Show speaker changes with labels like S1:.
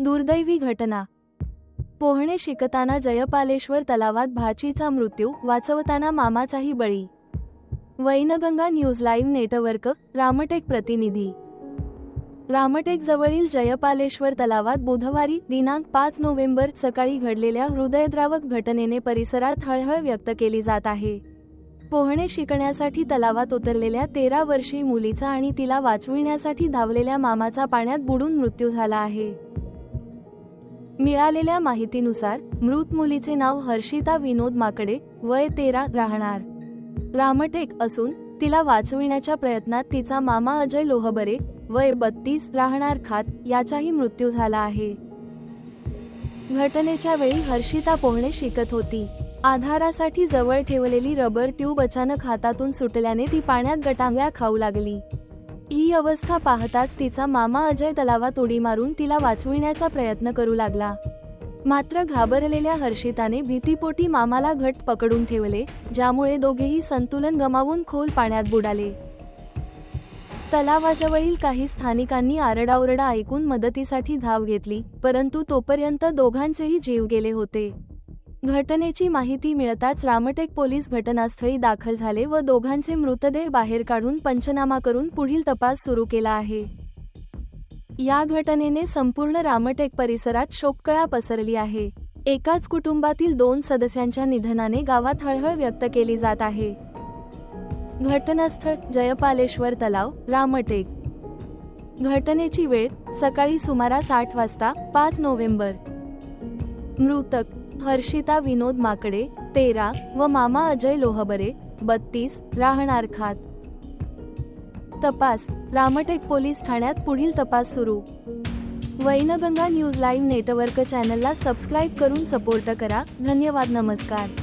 S1: दुर्दैवी घटना. पोहणे शिकताना जयपालेश्वर तलावात भाचीचा मृत्यू वाचवताना मामाचाही बळी. Wainganga news live network Ramtek प्रतिनिधी. रामटेक जवळील जयपालेश्वर तलावात बुधवारी दिनांक पाच नोव्हेंबर सकाळी घडलेल्या हृदयद्रावक घटनेने परिसरात हळहळ व्यक्त केली जात आहे. पोहणे शिकण्यासाठी तलावात उतरलेल्या तेरा वर्षीय मुलीचा आणि तिला वाचविण्यासाठी धावलेल्या मामाचा पाण्यात बुडून मृत्यू झाला आहे. मिळालेल्या माहितीनुसार मृत मुलीचे नाव हर्षिता विनोद माकडे वय तेरा राहणार. रामटेक असून तिला वाचविण्याच्या प्रयत्नात तिचा मामा अजय लोहबरे वय बत्तीस राहणार खात याचाही मृत्यू झाला आहे. घटनेच्या वेळी हर्षिता पोहणे शिकत होती. आधारासाठी जवळ ठेवलेली रबर ट्यूब अचानक हातातून सुटल्याने ती पाण्यात गटांगळ्या खाऊ लागली. ही अवस्था पाहताच तिचा मामा अजय तलावात उडी मारून तिला वाचविण्याचा प्रयत्न करू लागला. मात्र घाबरलेल्या हर्षिताने भीतीपोटी मामाला घट पकडून ठेवले ज्यामुळे दोघेही संतुलन गमावून खोल पाण्यात बुडाले. तलावाजवळील काही स्थानिकांनी आरडाओरडा ऐकून मदतीसाठी धाव घेतली परंतु तोपर्यंत दोघांचेही जीव गेले होते. घटनेची माहिती मिळताच रामटेक पोलीस घटनास्थळी दाखल झाले व दोघांचे मृतदेह बाहेर काढून पंचनामा करून पुढील तपास सुरू केला आहे. या घटनेने संपूर्ण रामटेक परिसरात शोककळा पसरली आहे. एकाच कुटुंबातील दोन सदस्यांच्या निधनाने गावात हळहळ व्यक्त केली जात आहे. घटनास्थळ जयपालेश्वर तलाव रामटेक. घटनेची वेळ सकाळी सुमारास आठ वाजता पाच नोव्हेंबर. मृतक हर्षिता विनोद माकडे तेरा व मामा अजय लोहबरे बत्तीस राहणार खात. तपास रामटेक पोलीस ठाण्यात पुढील तपास सुरू. वैनगंगा न्यूज लाईव्ह नेटवर्क चॅनलला सबस्क्राईब करून सपोर्ट करा. धन्यवाद नमस्कार.